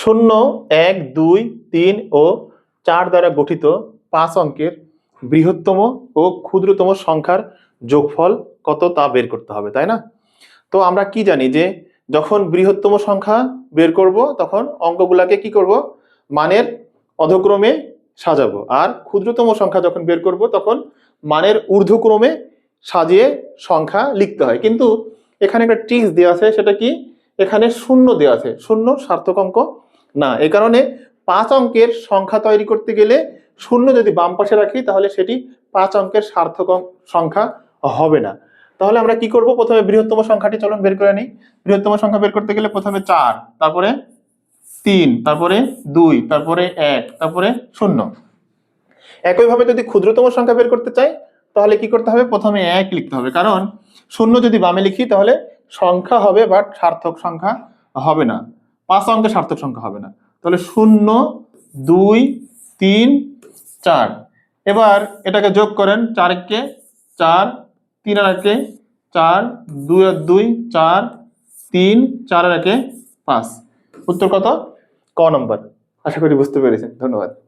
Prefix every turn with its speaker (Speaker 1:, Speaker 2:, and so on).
Speaker 1: শূন্য, এক, দুই, তিন ও চার দ্বারা গঠিত পাঁচ অঙ্কের বৃহত্তম ও ক্ষুদ্রতম সংখ্যার যোগফল কত তা বের করতে হবে, তাই না? তো আমরা কি জানি যে যখন বৃহত্তম সংখ্যা বের করব, তখন অঙ্কগুলাকে কি করব? মানের অধক্রমে সাজাবো। আর ক্ষুদ্রতম সংখ্যা যখন বের করব, তখন মানের ঊর্ধ্বক্রমে সাজিয়ে সংখ্যা লিখতে হয়। কিন্তু এখানে একটা ট্রিক্স দেওয়া আছে, সেটা কি? এখানে শূন্য দেওয়া আছে। শূন্য সার্থক অঙ্ক না, এ কারণে পাঁচ অঙ্কের সংখ্যা তৈরি করতে গেলে শূন্য যদি বাম পাশে রাখি, তাহলে সেটি পাঁচ অঙ্কের সার্থক সংখ্যা হবে না। তাহলে আমরা কি করব? প্রথমে বৃহত্তম সংখ্যাটি চলুন বের করে নিই। বৃহত্তম সংখ্যা বের করতে গেলে প্রথমে চার, তারপরে তিন, তারপরে দুই, তারপরে এক, তারপরে শূন্য। একইভাবে যদি ক্ষুদ্রতম সংখ্যা বের করতে চাই, তাহলে কি করতে হবে? প্রথমে এক লিখতে হবে। কারণ শূন্য যদি বামে লিখি, তাহলে সংখ্যা হবে, বাট সার্থক সংখ্যা হবে না। পাঁচ অঙ্কের সার্থক সংখ্যা হবে না। তাহলে শূন্য, দুই, তিন, চার। এবার এটাকে যোগ করেন চারকে চার, তিন আর একে চার, দুই আর দুই, চার, তিন, চার আর একে পাঁচ। উত্তর কত? ক নম্বর। আশা করি বুঝতে পেরেছেন। ধন্যবাদ।